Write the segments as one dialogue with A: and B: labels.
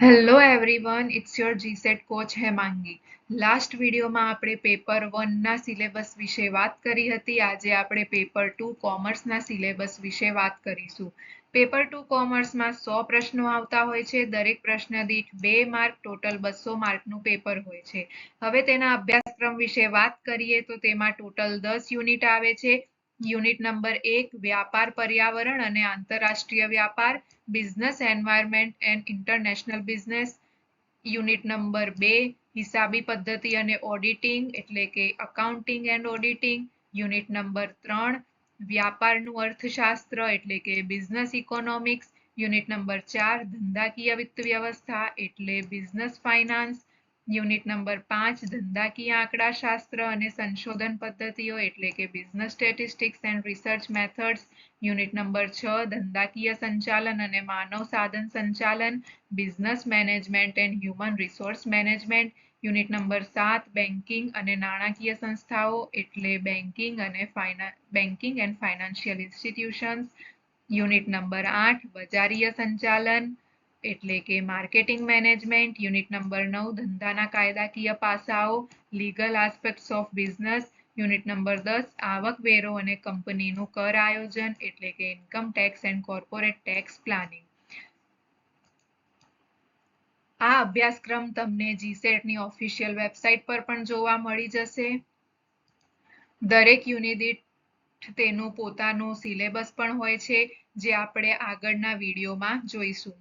A: Hello everyone it's your GSET coach Hemangi last વિડીયોમાં આપણે paper વનના syllabus વિશે વાત કરી હતી. આજે આપણે પેપર ટુ કોમર્સના સિલેબસ વિશે વાત કરીશું. પેપર ટુ કોમર્સમાં સો પ્રશ્નો આવતા હોય છે. દરેક પ્રશ્ન દીઠ બે માર્ક ટોટલ બસો માર્કનું પેપર હોય છે. હવે તેના અભ્યાસક્રમ વિશે વાત કરીએ તો તેમાં ટોટલ દસ યુનિટ આવે છે. યુનિટ નંબર એક, વ્યાપાર પર્યાવરણ અને આંતરરાષ્ટ્રીય વ્યાપાર business environment and international business unit number બે, હિસાબી પદ્ધતિ અને ઓડિટિંગ એટલે કે accounting and auditing unit number ત્રણ, વ્યાપારનું અર્થશાસ્ત્ર, એટલે કે બિઝનેસ ઇકોનોમિક્સ યુનિટ નંબર ચાર, ધંધાકીય વિત્ત વ્યવસ્થા, એટલે બિઝનેસ ફાઇનાન્સ યુનિટ નંબર પાંચ ધંધાકીય આંકડાશાસ્ત્ર અને સંશોધન પદ્ધતિઓ એટલે કે business statistics and research methods unit number છ, ધંધાકીય સંચાલન અને માનવ સાધન સંચાલન business management and human resource management unit number સાત બેન્કિંગ અને નાણાકીય સંસ્થાઓ એટલે બેન્કિંગ અને banking and financial institutions unit number આઠ, બજારીય સંચાલન. એટલે કે માર્કેટિંગ મેનેજમેન્ટ, યુનિટ નંબર નવ, ધંધાના કાયદાકીય પાસાઓ legal aspects of business unit number દસ, આવકવેરો અને કંપનીનું કર આયોજન, એટલે કે income tax and corporate tax planning આ અભ્યાસક્રમ તમને જીસેટની ઓફિશિયલ વેબસાઇટ પર પણ જોવા મળી જશે. દરેક યુનિટ તેનું પોતાનું સિલેબસ પણ હોય છે, જે આપણે આગળના વિડીયોમાં જોઈશું.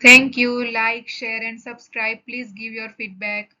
A: Thank you. Like, share, and subscribe. Please give your feedback.